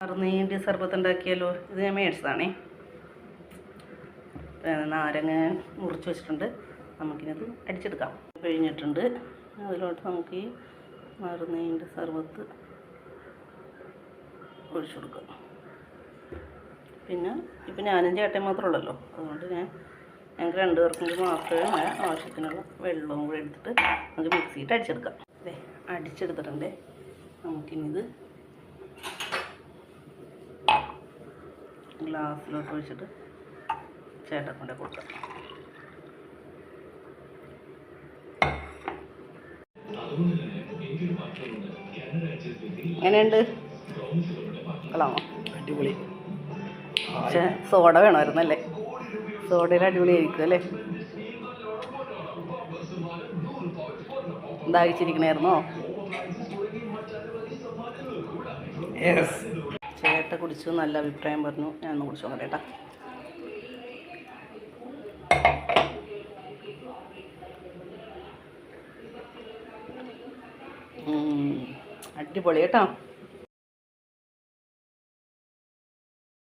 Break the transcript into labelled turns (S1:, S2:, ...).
S1: നീണ്ടി സർബത്ത് ഉണ്ടാക്കിയല്ലോ ഇത് ഞാൻ മേടിച്ചതാണേ. നാരങ്ങ മുറിച്ച് വെച്ചിട്ടുണ്ട്. നമുക്കിനത് അടിച്ചെടുക്കാം. കഴിഞ്ഞിട്ടുണ്ട്. അതിലോട്ട് നമുക്ക് ഈ മറുനീന്റെ സർബത്ത് ഒഴിച്ചു കൊടുക്കാം. പിന്നെ ഇപ്പം ഞാനും ചേട്ടൻ മാത്രമേ ഉള്ളല്ലോ. അതുകൊണ്ട് ഞാൻ ഞങ്ങൾക്ക് രണ്ട് പേർക്കും കൂടി മാത്രമേ ആവശ്യത്തിനുള്ള വെള്ളവും കൂടി എടുത്തിട്ട് നമുക്ക് മിക്സിയിട്ട് അടിച്ചെടുക്കാം. അതെ അടിച്ചെടുത്തിട്ടുണ്ട്. നമുക്കിനിത് ഗ്ലാസ്സിലോട്ട് ഒഴിച്ചിട്ട് ചേട്ടൻ കൊണ്ട് കൊടുക്കാം. എങ്ങനെയുണ്ട്?
S2: അടിപൊളി.
S1: പക്ഷേ സോഡ വേണമായിരുന്നല്ലേ? സോഡയിൽ അടിപൊളിയായിരിക്കും അല്ലേ? ദാഹിച്ചിരിക്കണായിരുന്നോ?
S2: യെസ്
S1: ചേട്ട കുടിച്ചു നല്ല അഭിപ്രായം പറഞ്ഞു. ഞാൻ ഒന്ന് കുടിച്ചു നോക്കട്ടെ കേട്ടോ. അടിപൊളി കേട്ടോ.